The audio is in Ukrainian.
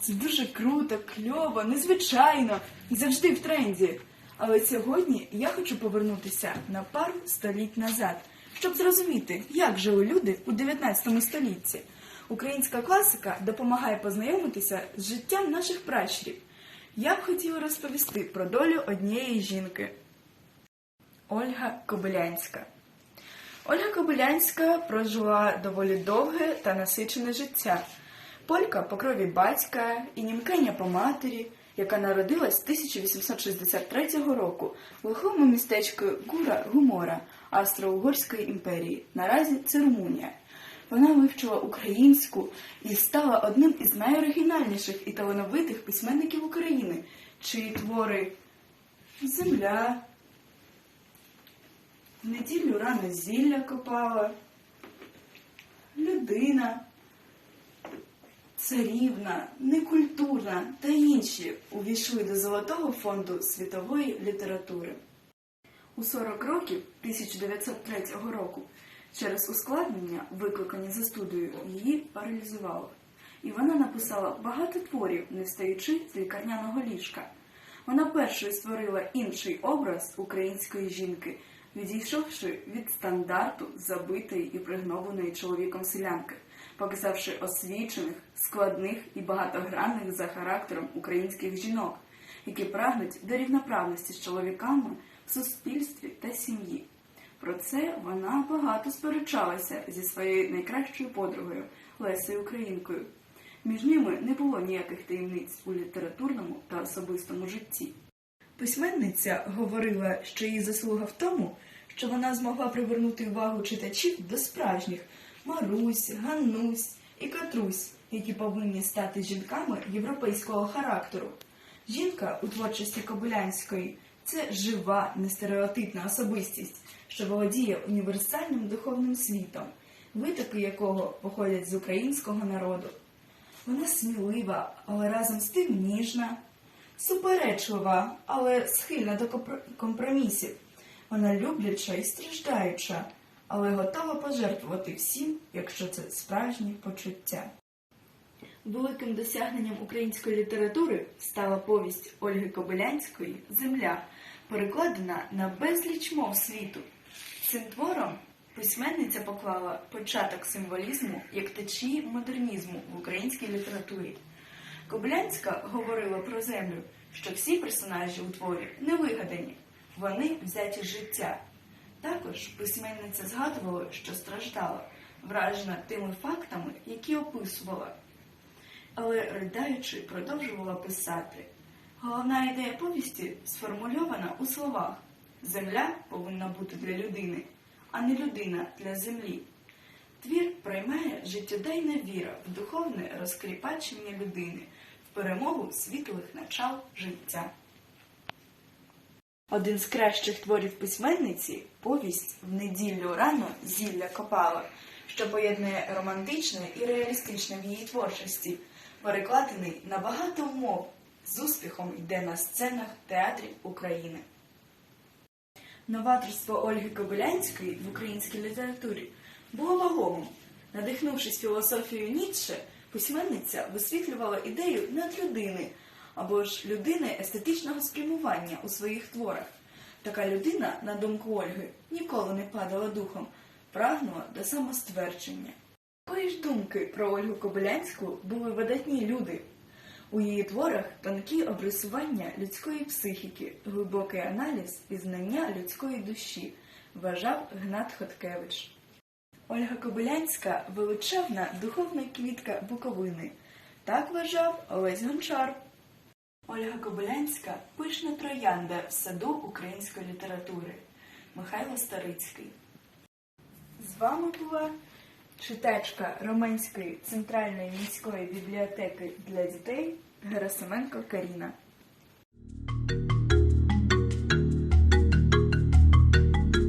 Це дуже круто, кльово, незвичайно і завжди в тренді. Але сьогодні я хочу повернутися на пару століть назад, щоб зрозуміти, як жили люди у 19 столітті. Українська класика допомагає познайомитися з життям наших пращурів. Я б хотіла розповісти про долю однієї жінки Ольга Кобилянська. Ольга Кобилянська прожила доволі довге та насичене життя. Полька по крові батька і німкеня по матері, яка народилась 1863 року в глухому містечку Гура Гумора Австро-Угорської імперії. Наразі це Румунія. Вона вивчила українську і стала одним із найоригінальніших і талановитих письменників України, чиї твори Земля, в неділю рано зілля копала, людина, царівна, некультурна та інші увійшли до Золотого фонду світової літератури. У 40 років 1903 року через ускладнення, викликані застудою, її паралізувало. І вона написала багато творів, не встаючи з лікарняного ліжка. Вона першою створила інший образ української жінки, відійшовши від стандарту забитої і пригнобленої чоловіком селянки, показавши освічених, складних і багатогранних за характером українських жінок, які прагнуть до рівноправності з чоловіками в суспільстві та сім'ї. Про це вона багато сперечалася зі своєю найкращою подругою Лесею Українкою. Між ними не було ніяких таємниць у літературному та особистому житті. Письменниця говорила, що її заслуга в тому, що вона змогла привернути увагу читачів до справжніх Марусь, Ганнусь і Катрусь, які повинні стати жінками європейського характеру. Жінка у творчості Кобилянської це жива, нестереотипна особистість, що володіє універсальним духовним світом, витоки якого походять з українського народу. Вона смілива, але разом з тим ніжна, суперечлива, але схильна до компромісів. Вона любляча і страждаюча, але готова пожертвувати всім, якщо це справжні почуття. Великим досягненням української літератури стала повість Ольги Кобилянської Земля, перекладена на безліч мов світу. Цим твором письменниця поклала початок символізму як течії модернізму в українській літературі. Кобилянська говорила про землю, що всі персонажі у творі не вигадані, вони взяті життя. Також письменниця згадувала, що страждала, вражена тими фактами, які описувала але ридаючи, продовжувала писати. Головна ідея повісті сформульована у словах: земля повинна бути для людини, а не людина для землі. Твір приймає життєдайна віра в духовне розкріпачення людини, в перемогу світлих начал життя. Один з кращих творів письменниці повість в неділю рано зілля копала, що поєднує романтичне і реалістичне в її творчості, перекладений на багато мов, з успіхом йде на сценах театрів України. Новаторство Ольги Кобилянської в українській літературі було вагомим. Надихнувшись філософією Ніцше, письменниця висвітлювала ідею надлюдини або ж людини естетичного спрямування у своїх творах. Така людина, на думку Ольги, ніколи не падала духом, прагнула до самоствердження. Такої ж думки про Ольгу Кобилянську були видатні люди. У її творах тонкі обрисування людської психіки, глибокий аналіз і знання людської душі, вважав Гнат Хоткевич. Ольга Кобилянська величавна духовна квітка Буковини. Так вважав Олесь Гончар. Ольга Кобилянська пишна троянда в саду української літератури. Михайло Старицький. З вами була читачка Романської центральної міської бібліотеки для дітей Герасименко Каріна.